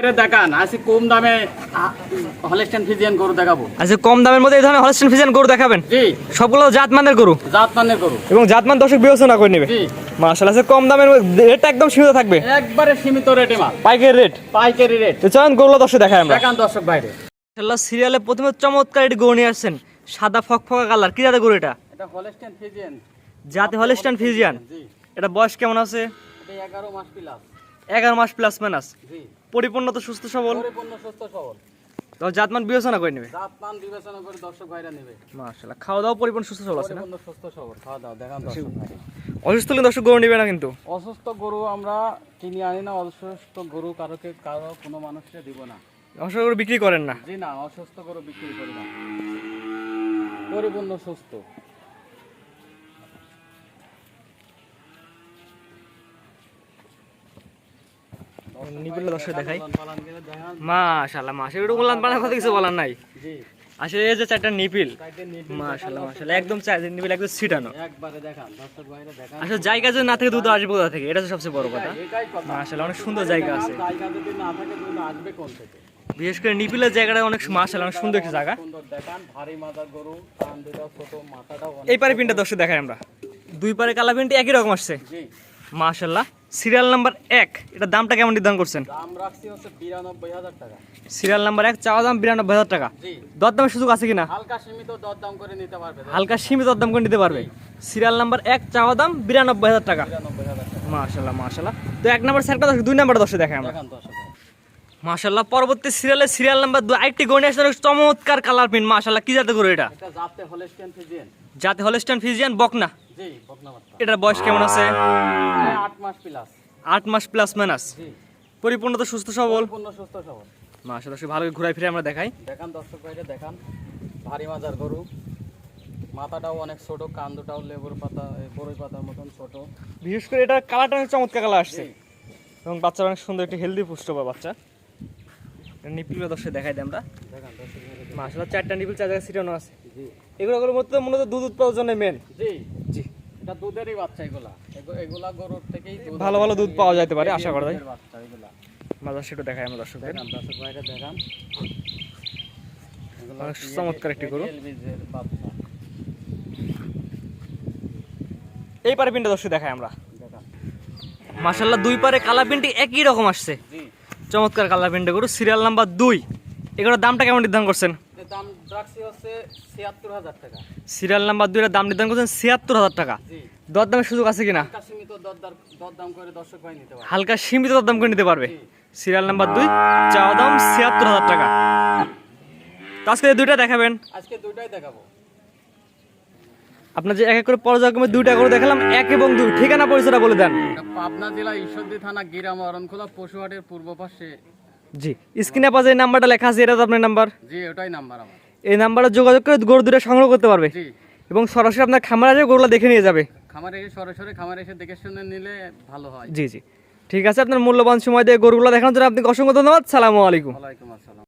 এটা দেখান আসি কম দামে হলেস্টেন ফিজিয়ান গরু দেখাবো। আচ্ছা কম দামের মধ্যে এই ধরনের হলস্টেন ফিজিয়ান গরু দেখাবেন? জি। সবগুলো জাতমানের গরু? জাত গরু। এবং জাতমান দর্শক বিবেচনা করে নেবে। জি। মার্শাল আছে কম দামের মধ্যে একদম সীমিত থাকবে। একবারে সীমিত রেটে মাল। পাইকের রেট? পাইকারি রেট। তো চলেন গরুগুলো দর্শক দেখায় আমরা। দেখান দর্শক বাইরে। মার্শাল্লাহ সিরিয়ালে প্রথমে চমৎকার একটি গরু নিয়ে আসছেন। সাদা ফক ফকফকা কালার। কি জাতের গরু এটা? এটা হলেস্টেন ফিজিয়ান জাতে হলস্টাইন ফিজিয়ান জি। এটা বয়স কেমন আছে? এটা এগারো মাস প্লাস এগারো মাস প্লাস মাইনাস জি। পরিপূর্ণ তো সুস্থ সবল? পরিপূর্ণ সুস্থ সবল। তো জাতমান বিবেচনা করে নেবে? জাত বিবেচনা করে দর্শক ভাইরা নেবে। মার্শাল্লাহ খাওয়া দাওয়া পরিপূর্ণ সুস্থ সবল আছে না? পরিপূর্ণ সুস্থ সবল খাওয়া দাওয়া দেখান দর্শক অসুস্থ হলে দর্শক গরু নেবে না কিন্তু? অসুস্থ গরু আমরা কিনে আনি না অসুস্থ গরু কারোকে কারও কোনো মানুষকে দিব না। অসুস্থ গরু বিক্রি করেন না? জি না অসুস্থ গরু বিক্রি করি না। পরিপূর্ণ সুস্থ। নিবিড় দর্শক দেখাই। মাশাল্লাহ একটু কথা কিছু বলার নাই। আসলে এই যে চারটা নিপিল মাশাল্লাহ মাশাল্লাহ একদম নিপিল একদম ছিটানো। আসলে জায়গা যদি না থাকে দুধ আসবে কোথা থেকে? এটা সবচেয়ে বড় কথা। মাশাল্লাহ অনেক সুন্দর জায়গা আছে। বিশেষ করে নিপিলের জায়গাটা অনেক মাশাল্লাহ অনেক সুন্দর একটা জায়গা। এই পারে পিনটা দর্শক দেখাই আমরা। দুই পারে কালা পিনটি একই রকম আসছে। মাশাল্লাহ সিরিয়াল নাম্বার এক এটা দামটা কেমন নির্ধারণ করছেন? দাম রাখছি হচ্ছে বিরানব্বই হাজার টাকা। সিরিয়াল নাম্বার এক চাওয়া দাম বিরানব্বই হাজার টাকা। দরদামের সুযোগ আছে কিনা? হালকা সীমিত দরদাম করে নিতে পারবে। হালকা সীমিত দাম করে নিতে পারবে। সিরিয়াল নাম্বার এক চাওয়া দাম বিরানব্বই হাজার টাকা। মাশাল্লাহ মাশাল্লাহ তো এক নাম্বার স্যারটা দর্শক দুই নাম্বার দর্শক দেখাই আমরা। মাশাল্লাহ পরবর্তী সিরিয়ালে সিরিয়াল নাম্বার দু আরেকটি গণে আসলে চমৎকার কালার প্রিন্ট। মাশাল্লাহ কি জাতে করে এটা? যাতে হলেস্টিয়ান ফিজিয়ান। যাতে হলস্টান ফিজিয়ান বকনা। এটার বয়স কেমন আছে? আট মাস প্লাস মাস মাইনাস পরিপূর্ণ তো সুস্থ সবল? সুস্থ সবল। ভালো ঘুরাই ফিরে আমরা দেখাই। দেখান দর্শক ভাইরে দেখান। ভারী মাজার গরু। মাথাটাও অনেক ছোট কান দুটাও লেবুর পাতা এ, বড়ই পাতার মতন ছোট। বিশেষ করে এটা কালারটা অনেক চমৎকার কালার আসছে। এবং বাচ্চারা অনেক সুন্দর একটি হেলদি পুষ্ট বাচ্চা। নিপিল দর্শক দেখাই দিই আমরা। মাশাল্লাহ চারটা নিপিল চার জায়গায় ছিটানো আছে। এগুলোগুলোর মধ্যে মূলত দুধ উৎপাদনের মেন জি। জি। এটা দুধেরই বাচ্চা এগুলা। এগুলা গরুর থেকেই ভালো ভালো দুধ পাওয়া যাইতে পারে আশা করা যায়। বাচ্চা এগুলা। মাদার সেটা দেখাই আমরা দর্শকদের। দর্শক ভাইরে এগুলা চমৎকার একটি গরু। এই পারে পিনটা দর্শক দেখাই আমরা। দেখান। মাশাল্লাহ দুই পারে কালার পিনটি একই রকম আসছে। জি। চমৎকার কালার পিনটা গরু। সিরিয়াল নাম্বার দুই। এগুলোর দামটা কেমন নির্ধারণ করছেন? দাম রাখছি হচ্ছে ছিয়াত্তর হাজার টাকা। সিরিয়াল নাম্বার দুইটার দাম নির্ধারণ করছেন ছিয়াত্তর হাজার টাকা। দরদামের সুযোগ আছে কিনা? হালকা সীমিত দরদাম করে নিতে পারবে। সিরিয়াল নাম্বার দুই চাওয়া দাম ছিয়াত্তর হাজার টাকা। আজকে দুইটা দেখাবেন। আজকে দুইটাই দেখাবো। আপনার যে এক এক করে পর্যায়ক্রমে দুইটা করে দেখালাম এক এবং দুই। ঠিকানা পরিচয়টা বলে দেন। পাবনা জেলা ঈশ্বরদী থানা গিরাম অরণখোলা পশুহাটের পূর্ব পাশে। জি স্ক্রিনে পাশে এই নাম্বারটা লেখা আছে এটা তো আপনার নাম্বার? জি ওটাই নাম্বার আমার। এই নাম্বারে যোগাযোগ করে গরু দুটো সংগ্রহ করতে পারবে। জি। এবং সরাসরি আপনার খামারে আসে গরুলা দেখে নিয়ে যাবে। খামারে এসে সরাসরি খামারে এসে দেখে শুনে নিলে ভালো হয়। জি জি। ঠিক আছে আপনার মূল্যবান সময় দিয়ে গরুগুলো দেখানোর জন্য আপনাকে অসংখ্য ধন্যবাদ। সালামু আলাইকুম। ওয়ালাইকুম আসসালাম।